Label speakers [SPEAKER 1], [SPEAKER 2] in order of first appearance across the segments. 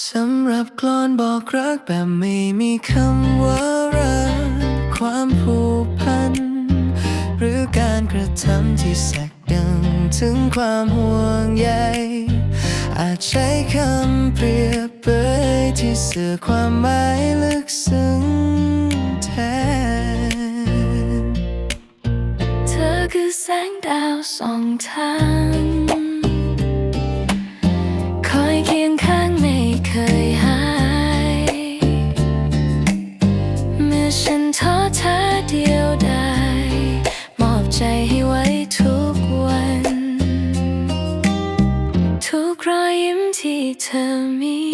[SPEAKER 1] สำหรับกลอนบอกรักแบบไม่มีคำว่ารัก ความผูกพัน หรือการกระทำที่แสกดังถึงความห่วงใยอาจใช้คำเปรียบเปยที่เสื่อความหมายลึกซึ้งแทน
[SPEAKER 2] เธอคือแสงดาวสองทาง ฉันท้อแท้เดียวดายมอบใจให้ไว้ทุกวัน ทุกรอยยิ้มที่เธอมี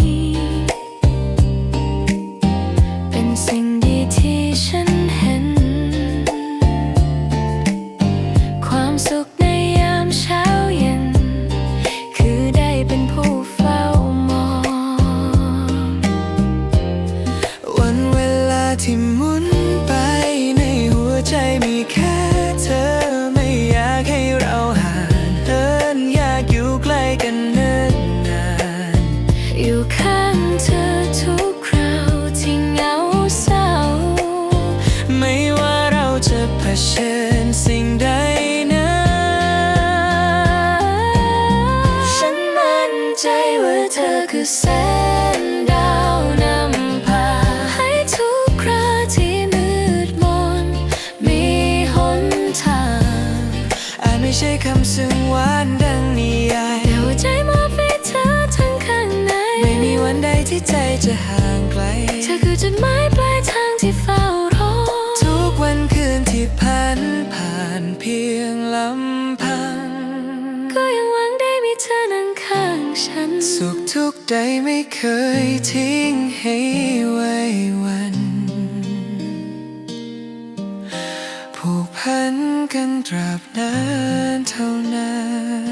[SPEAKER 2] ที่หมุนไป
[SPEAKER 1] ในหัวใจมีแค่เธอไม่อยากให้เราห่างเหินอยากอยู่ใกล้กันเนิ่นนาน
[SPEAKER 2] อยู่ข้างเธอทุกคราวที่เหงาเศร้า
[SPEAKER 1] ไม่ว่าเราจะเผชิญสิ่งใดนั้น
[SPEAKER 2] ฉันมั่นใจว่าเธอคือแสง ใช่
[SPEAKER 1] คำซึ่งหวานดังนิยาย
[SPEAKER 2] แต่หัวใจมอบให้เธอทั้งข้างใน
[SPEAKER 1] ไม่มีวันใดที่ใจจะห่างไกล
[SPEAKER 2] เธอคือจุดหมายปลายทางที่เฝ้ารอ
[SPEAKER 1] ทุกวันคืนที่พันผ่านเพียงลำพัง
[SPEAKER 2] ก็ยังหวังได้มีเธอนั่งข้างฉัน
[SPEAKER 1] สุขทุกข์ใดไม่เคยทิ้งให้ไว้ ผูกพันกันตราบนานเท่านาน